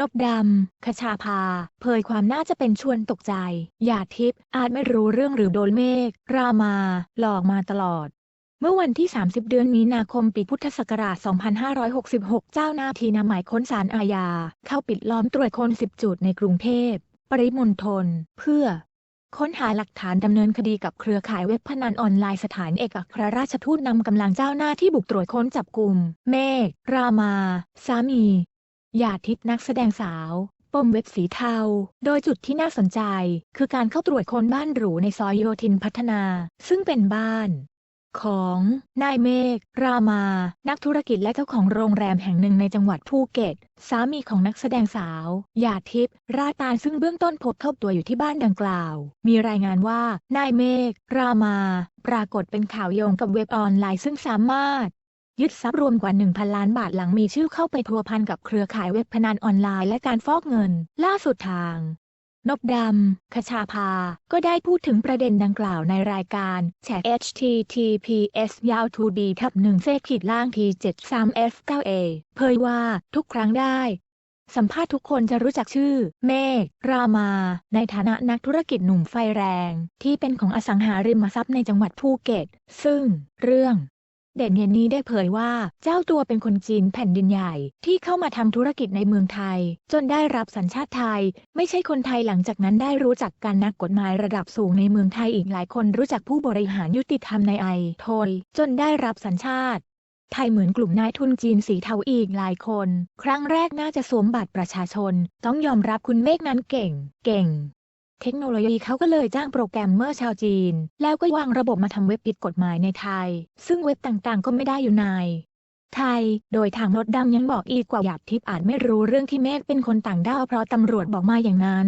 นบดำ คชาภาเผยความน่าจะเป็นชวนตกใจ หยาดทิพย์อาจไม่รู้เรื่องหรือโดนเมฆ รามา หลอกมาตลอด เมื่อวันที่ 30 เดือนมีนาคมปีพุทธศักราช 2566 เจ้าหน้าที่นำหมายค้นสารอาญา เข้าปิดล้อมตรวจค้น10 จุดในกรุงเทพ ปริมณฑล เพื่อ ค้นหาหลักฐานดำเนินคดีกับเครือข่ายเว็บพนันออนไลน์สถานเอกอัครราชทูตนำกำลังเจ้าหน้าที่บุกตรวจค้นจับกลุ่ม เมฆ รามา สามี หยาดทิพย์นักแสดงสาว ปมเว็บสีเทา โดยจุดที่น่าสนใจ คือการเข้าตรวจค้นบ้านหรูในซอยโยธินพัฒนา ซึ่งเป็นบ้าน ของนายเมฆรามา นักธุรกิจและเจ้าของโรงแรมแห่งหนึ่งในจังหวัดภูเก็ต สามีของนักแสดงสาวหยาดทิพย์ราตานซึ่งเบื้องต้นพบเข้าตัวอยู่ที่บ้านดังกล่าว มีรายงานว่านายเมฆรามา ปรากฏเป็นข่าวโยงกับเว็บออนไลน์ซึ่งสามารถ ยึดทรัพย์รวมกว่า 1,000 ล้านบาทหลังมีชื่อเข้าไปพัวพันกับเครือข่ายเว็บพนันออนไลน์และการฟอกเงิน ล่าสุดทางนบดำคชาภา ก็ได้พูดถึงประเด็นดังกล่าวในรายการแชร์ https ยาว 2d ทับ1เซขีดล่าง t 7 3 f 9 a เผยว่าทุกครั้งได้ สัมภาษณ์ทุกคนจะรู้จักชื่อ เมฆรามา ในฐานะนักธุรกิจหนุ่มไฟแรง ที่เป็นของอสังหาริมทรัพย์ในจังหวัดภูเก็ต ซึ่งเรื่อง เด่นเยนนี้ได้เผยว่าเจ้าตัวเป็นคนจีนแผ่นดินใหญ่ ที่เข้ามาทำธุรกิจในเมืองไทย จนได้รับสัญชาติไทย ไม่ใช่คนไทยหลังจากนั้นได้รู้จักกันนักกฎหมายระดับสูงในเมืองไทยอีกหลายคนรู้จักผู้บริหารยุติธรรมในไอโทยจนได้รับสัญชาติไทยเหมือนกลุ่มนายทุนจีนสีเทาอีกหลายคน ครั้งแรกน่าจะสวมบัตรประชาชน ต้องยอมรับคุณเมฆนั้นเก่ง เก่ง เทคโนโลยีเขาก็เลยจ้างโปรแกรมเมอร์ชาวจีน แล้วก็วางระบบมาทำเว็บผิดกฎหมายในไทย ซึ่งเว็บต่างๆ ก็ไม่ได้อยู่ใน ไทย โดยทางรถดำยังบอกอีกกว่าหยาดทิพย์อาจไม่รู้เรื่องที่เมฆเป็นคนต่างด้าวเพราะตำรวจบอกมาอย่างนั้น